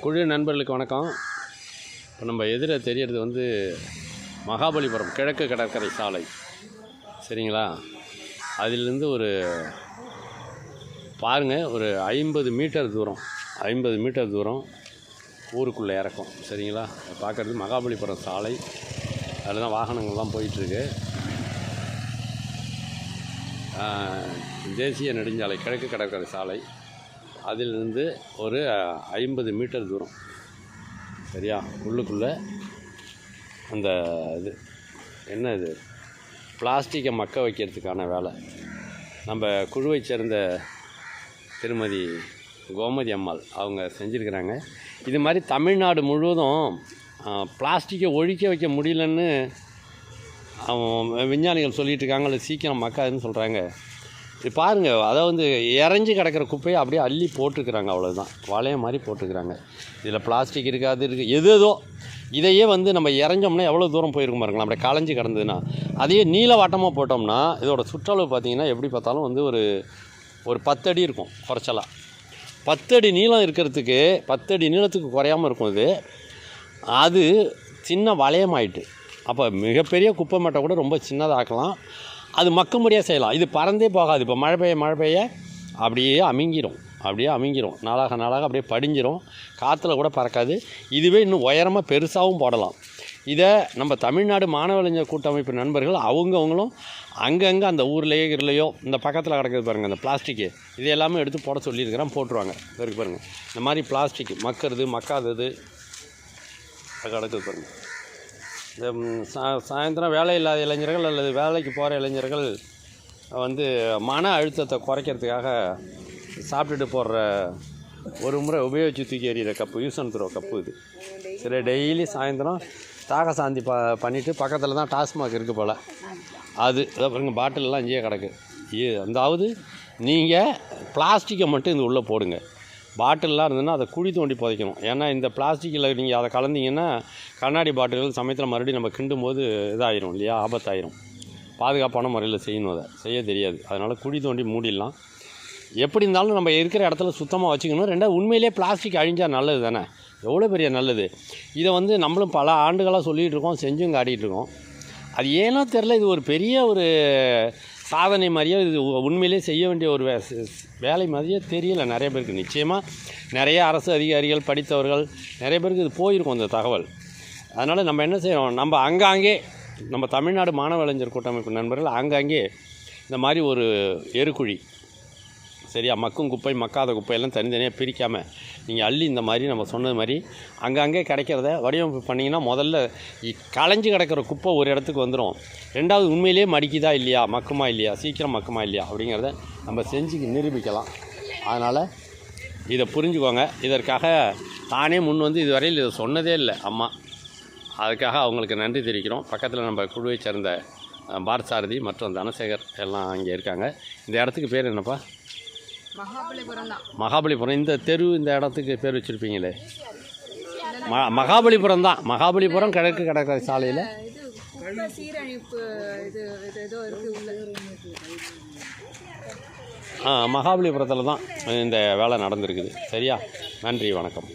குழு நண்பர்களுக்கு வணக்கம். இப்போ நம்ம எதிர தெரியறது வந்து மகாபலிபுரம் கிழக்கு கடற்கரை சாலை. சரிங்களா? அதிலிருந்து ஒரு பாருங்கள் ஒரு ஐம்பது மீட்டர் தூரம். ஐம்பது மீட்டர் தூரம் ஊருக்குள்ளே இறக்கும். சரிங்களா? பார்க்குறது மகாபலிபுரம் சாலை. அதில் தான் வாகனங்கள்லாம் போயிட்டுருக்கு. தேசிய நெடுஞ்சாலை கிழக்கு கடற்கரை சாலை. அதிலிருந்து ஒரு ஐம்பது மீட்டர் தூரம். சரியா? உள்ளுக்குள்ளே அந்த இது என்ன இது? பிளாஸ்டிக்கை மக்க வைக்கிறதுக்கான வேலை. நம்ம குழுவை சேர்ந்த திருமதி கோமதி அம்மாள் அவங்க செஞ்சுருக்கிறாங்க. இது மாதிரி தமிழ்நாடு முழுவதும் பிளாஸ்டிக்கை ஒழிக்க வைக்க முடியலன்னு விஞ்ஞானிகள் சொல்லிகிட்டு இருக்காங்க. சீக்கிரம் மக்காதுன்னு சொல்கிறாங்க பாருங்கள் அதாவது வந்து இறஞ்சி கிடக்கிற குப்பையை அப்படியே அள்ளி போட்டுருக்குறாங்க அவ்வளோதான் வளைய மாதிரி போட்டுருக்குறாங்க இதில் பிளாஸ்டிக் இருக்காது இருக்குது எது ஏதோ இதையே வந்து நம்ம இறஞ்சோம்னா எவ்வளோ தூரம் போயிருக்கும் பாருங்களா அப்படியே களைஞ்சி கிடந்ததுன்னா அதையே நீல வாட்டமாக போட்டோம்னா இதோட சுற்றளவு பார்த்திங்கன்னா எப்படி பார்த்தாலும் வந்து ஒரு ஒரு பத்தடி இருக்கும் குறைச்சலாக பத்தடி நீளம் இருக்கிறதுக்கு பத்தடி நீளத்துக்கு குறையாமல் இருக்கும் இது. அது சின்ன வளையமாயிட்டு அப்போ மிகப்பெரிய குப்பை மட்டை கூட ரொம்ப சின்னதாக்கலாம். அது மக்கும்படியாக செய்யலாம். இது பறந்தே போகாது. இப்போ மழை பெய்ய மழை பெய்ய அப்படியே அமுங்கிடும் அப்படியே அமுங்கிடும் நாளாக நாளாக அப்படியே படிஞ்சிரும். காற்றுல கூட பறக்காது. இதுவே இன்னும் உயரமாக பெருசாகவும் போடலாம். இதை நம்ம தமிழ்நாடு மாணவலைஞர் கூட்டமைப்பு நண்பர்கள் அவங்கவுங்களும் அங்கங்கே அந்த ஊர்லேயோ இருலையோ இந்த பக்கத்தில் கிடக்குது பாருங்கள் அந்த பிளாஸ்டிக்கு இது எல்லாமே எடுத்து போட சொல்லியிருக்கிறேன். போட்டுருவாங்க. இருக்கு பாருங்கள் இந்த மாதிரி பிளாஸ்டிக் மக்கிறது மக்காதது கிடக்குது பாருங்கள் இந்த சா சாயந்தரம் வேலை இல்லாத இளைஞர்கள் அல்லது வேலைக்கு போகிற இளைஞர்கள் வந்து மன அழுத்தத்தை குறைக்கிறதுக்காக சாப்பிட்டுட்டு போடுற ஒரு முறை உபயோகிச்சு தூக்கி எறிகிற cup use and throw cup இது. சரி டெய்லி சாயந்தரம் தாக சாந்தி ப பண்ணிவிட்டு பக்கத்தில் தான் டாஸ்மாக் இருக்குது போல். அது அதை பாருங்க பாட்டிலெலாம் இங்கேயே கிடக்கு. இ- அதாவது நீங்கள் பிளாஸ்டிக்கை மட்டும் இது உள்ளே போடுங்க. பாட்டிலெலாம் இருந்ததுன்னா அதை குழி தோண்டி புதைக்கணும். ஏன்னா இந்த பிளாஸ்டிக்கில் நீங்கள் அதை கலந்தீங்கன்னா கண்ணாடி பாட்டில்கள் சமயத்தில் மறுபடியும் நம்ம கிண்டும் போது இதாகிரும் இல்லையா? ஆபத்தாயிரும். பாதுகாப்பான முறையில் செய்யணும் அதை. செய்ய தெரியாது. அதனால் குழி தோண்டி மூடிடலாம். எப்படி இருந்தாலும் நம்ம இருக்கிற இடத்துல சுத்தமாக வச்சுக்கணும். ரெண்டாவது உண்மையிலே பிளாஸ்டிக் அழிஞ்சால் நல்லது தானே? எவ்வளோ பெரிய நல்லது? இதை வந்து நம்மளும் பல ஆண்டுகளாக சொல்லிகிட்டு இருக்கோம் செஞ்சும் காட்டிகிட்டு இருக்கோம். அது ஏன்னா தெரில இது ஒரு பெரிய ஒரு சாதனை மாதிரியே இது உ- உண்மையிலே செய்ய வேண்டிய ஒரு வே- வேலை மாதிரியே தெரியல. நிறைய பேருக்கு நிச்சயமாக நிறைய அரசு அதிகாரிகள் படித்தவர்கள் நிறைய பேருக்கு இது போயிருக்கும் அந்த தகவல். அதனால் நம்ம என்ன செய்யணும் நம்ம அங்காங்கே நம்ம தமிழ்நாடு மாணவ இளைஞர் கூட்டமைப்பு நண்பர்கள் ஆங்காங்கே இந்த மாதிரி ஒரு எருக்குழி சரியா? மக்கும் குப்பை மக்காத குப்பையெல்லாம் தனித்தனியாக பிரிக்காமல் நீங்கள் அள்ளி இந்த மாதிரி நம்ம சொன்னது மாதிரி அங்கங்கே கிடைக்கிறத வடிவமைப்பு பண்ணிங்கன்னா முதல்ல இ- களைஞ்சு கிடக்கிற குப்பை ஒரு இடத்துக்கு வந்துடும் ரெண்டாவது உண்மையிலேயே மடிக்குதா இல்லையா? மக்குமா இல்லையா? சீக்கிரம் மக்குமா இல்லையா? அப்படிங்கிறத நம்ம செஞ்சு நிரூபிக்கலாம். அதனால் இதை புரிஞ்சுக்கோங்க. இதற்காக தானே முன் வந்து இதுவரையில் இதை சொன்னதே இல்லை அம்மா. அதுக்காக அவங்களுக்கு நன்றி தெரிவிக்கிறோம். பக்கத்தில் நம்ம குழுவை சேர்ந்த பாரத் சாரதி மற்றும் தனசேகர் எல்லாம் இங்கே இருக்காங்க. இந்த இடத்துக்கு பேர் என்னப்பா? மகாபலிபுரம் தான். மகாபலிபுரம். இந்த தெரு இந்த இடத்துக்கு பேர் வச்சுருப்பீங்களே. ம மகாபலிபுரம் தான். மகாபலிபுரம் கிழக்கு கடற்கரை சாலையில். உள்ள. மகாபலிபுரத்தில் தான் இந்த வேலை நடந்திருக்குது. சரியா? நன்றி வணக்கம்.